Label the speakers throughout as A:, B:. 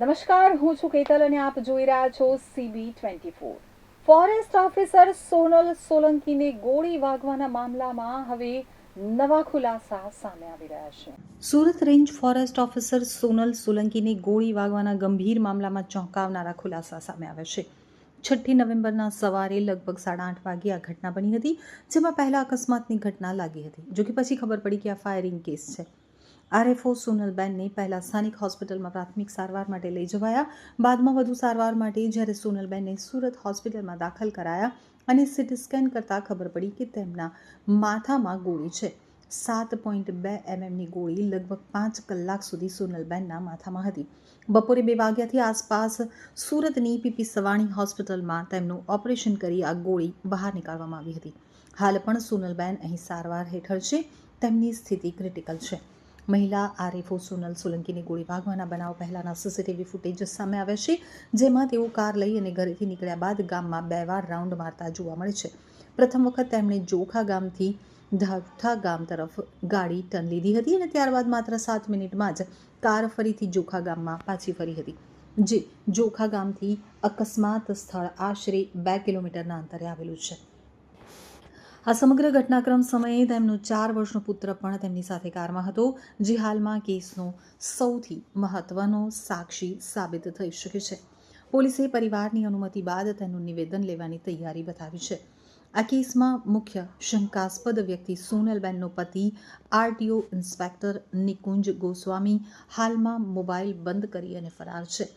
A: નમસ્કાર, હું છું કેતલ અને આપ જોઈ રહ્યા છો CB twenty four forest officer Sonal સોલંકીને ગોળી વાગવાના મામલામાં હવે નવા ખુલાસા સામે આવી રહ્યા છે. Surat range forest officer Sonal સોલંકીને ગોળી વાગવાના ગંભીર મામલામાં ચોંકાવનારા ખુલાસા સામે આવ્યા છે. છઠ્ઠી નવેમ્બરના સવારે લગભગ સાડા આઠ વાગે આ ઘટના બની હતી, જેમાં પહેલા અકસ્માતની ઘટના લાગી હતી. જોકે પછી ખબર પડી કે આ ફાયરિંગ કેસ છે. આરએફઓ સોનલબેનને પહેલાં સ્થાનિક હોસ્પિટલમાં પ્રાથમિક સારવાર માટે લઈ જવાયા. બાદમાં વધુ સારવાર માટે જ્યારે સોનલબેનને સુરત હોસ્પિટલમાં દાખલ કરાયા અને સીટી સ્કેન કરતાં ખબર પડી કે તેમના માથામાં ગોળી છે. સાત પોઈન્ટ બે એમએમની ગોળી લગભગ પાંચ કલાક સુધી સોનલબેનના માથામાં હતી. બપોરે બે વાગ્યાથી આસપાસ સુરતની પીપી સવાણી હોસ્પિટલમાં તેમનું ઓપરેશન કરી આ ગોળી બહાર નીકાળવામાં આવી હતી. હાલ પણ સોનલબેન અહીં સારવાર હેઠળ છે. તેમની સ્થિતિ ક્રિટિકલ છે. મહિલા આરએફઓ સોનલ સોલંકીની ગોળી વાગવાના બનાવ પહેલાના સીસીટીવી ફૂટેજ સામે આવ્યા છે, જેમાં તેઓ કાર લઈ અને ઘરેથી નીકળ્યા બાદ ગામમાં બે વાર રાઉન્ડ મારતા જોવા મળે છે. પ્રથમ વખત તેમણે જોખા ગામથી ધાવઠા ગામ તરફ ગાડી ટર્ન લીધી હતી અને ત્યારબાદ માત્ર સાત મિનિટમાં જ કાર ફરીથી જોખા ગામમાં પાછી ફરી હતી, જે જોખા ગામથી અકસ્માત સ્થળ આશરે બે કિલોમીટરના અંતરે આવેલું છે. આ સમગ્ર ઘટનાક્રમ સમયે તેમનો ચાર વર્ષનો પુત્ર પણ તેમની સાથે કારમાં હતો, જે હાલમાં કેસનો સૌથી મહત્વનો સાક્ષી સાબિત થઈ શકે છે. પોલીસે પરિવારની અનુમતિ બાદ તેનું નિવેદન લેવાની તૈયારી બતાવી છે. આ કેસમાં મુખ્ય શંકાસ્પદ વ્યક્તિ સોનલબેનનો પતિ, આરટીઓ ઇન્સ્પેક્ટર નિકુંજ ગોસ્વામી, હાલમાં મોબાઈલ બંધ કરી અને ફરાર છે.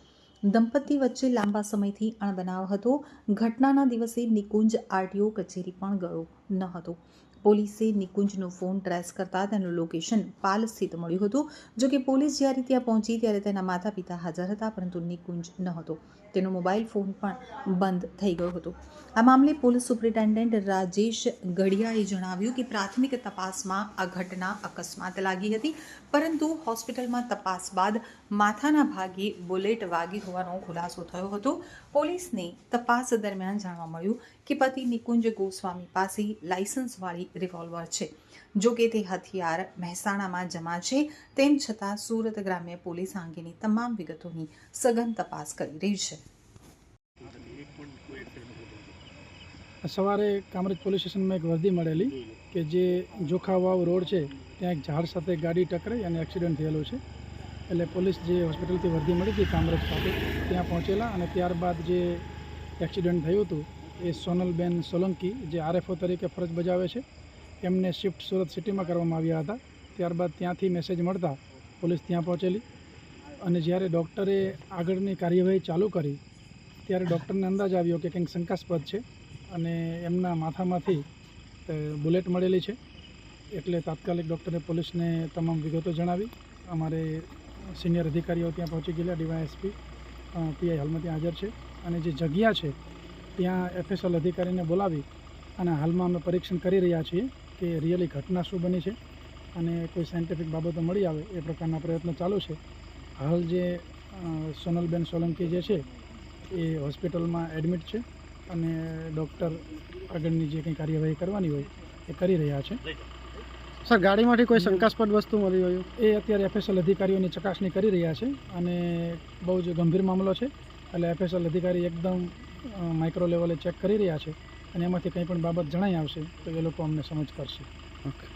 A: દંપતી વચ્ચે લાંબા સમયથી અણબનાવ હતો. ઘટનાના દિવસે નિકુંજ આરટીઓ કચેરી પણ ગયો ન હતો. પોલીસે નિકુંજનો ફોન ટ્રેસ કરતા તેનું લોકેશન પાલ સ્થિત મળ્યું હતું. જો કે પોલીસ જ્યારે ત્યાં પહોંચી ત્યારે તેના માતા પિતા હાજર હતા, પરંતુ નિકુંજ ન હતો. તેનો મોબાઈલ ફોન પણ બંધ થઈ ગયો હતો. આ મામલે પોલીસ સુપ્રિન્ટેન્ડન્ટ રાજેશ ગઢિયાએ જણાવ્યું કે પ્રાથમિક તપાસમાં આ ઘટના અકસ્માત લાગી હતી, પરંતુ હોસ્પિટલમાં તપાસ બાદ માથાના ભાગે બુલેટ વાગી હોવાનો ખુલાસો થયો હતો. પોલીસને તપાસ દરમિયાન જાણવા મળ્યું કે પતિ નિકુંજ ગોસ્વામી પાસે લાયસન્સવાળી રિવોલ્વર છે. જો કે તે હથિયાર મહેસાણામાં જમા છે, તેમ છતાં સુરત ગ્રામ્ય પોલીસ અંગેની તમામ વિગતોની સઘન તપાસ કરી રહી છે.
B: સવારે કામરેજ પોલીસ સ્ટેશનમાં એક વર્દી મળેલી કે જે જોખાવાવ રોડ છે, ત્યાં એક ઝાડ સાથે ગાડી ટકરાઈ અને એક્સિડન્ટ થયેલો છે. એટલે પોલીસ જે હોસ્પિટલથી વર્દી મળી હતી કામરેજ ખાતે, ત્યાં પહોંચેલા અને ત્યારબાદ જે એક્સિડન્ટ થયું હતું, એ સોનલબેન સોલંકી, જે આરએફઓ તરીકે ફરજ બજાવે છે, એમને શિફ્ટ સુરત સિટીમાં કરવામાં આવ્યા હતા. ત્યારબાદ ત્યાંથી મેસેજ મળતા પોલીસ ત્યાં પહોંચેલી અને જ્યારે ડૉક્ટરે આગળની કાર્યવાહી ચાલુ કરી, ત્યારે ડૉક્ટરને અંદાજ આવ્યો કે કંઈક શંકાસ્પદ છે અને એમના માથામાંથી બુલેટ મળેલી છે. એટલે તાત્કાલિક ડૉક્ટરે પોલીસને તમામ વિગતો જણાવી. અમારે સિનિયર અધિકારીઓ ત્યાં પહોંચી ગયેલા, ડીવાયએસપી પીઆઈ હાલમાં ત્યાં હાજર છે. અને જે જગ્યા છે, ત્યાં એફએસએલ અધિકારીને બોલાવી અને હાલમાં અમે પરીક્ષણ કરી રહ્યા છીએ કે રિયલી ઘટના શું બની છે અને કોઈ સાયન્ટિફિક બાબતો મળી આવે એ પ્રકારના પ્રયત્નો ચાલુ છે. હાલ જે સોનલબેન સોલંકી જે છે, એ હોસ્પિટલમાં એડમિટ છે અને ડૉક્ટર આગળની જે કંઈ કાર્યવાહી કરવાની હોય એ કરી રહ્યા છે.
C: સર ગાડીમાંથી કોઈ શંકાસ્પદ વસ્તુ મળી હોય?
B: એ અત્યારે એફએસએલ અધિકારીઓની ચકાસણી કરી રહ્યા છે અને બહુ જ ગંભીર મામલો છે. એટલે એફએસએલ અધિકારી એકદમ માઇક્રો લેવલે ચેક કરી રહ્યા છે અને એમાંથી કંઈ પણ બાબત જણાઈ આવશે તો એ લોકો અમને સમજ કરશે.
C: ઓકે.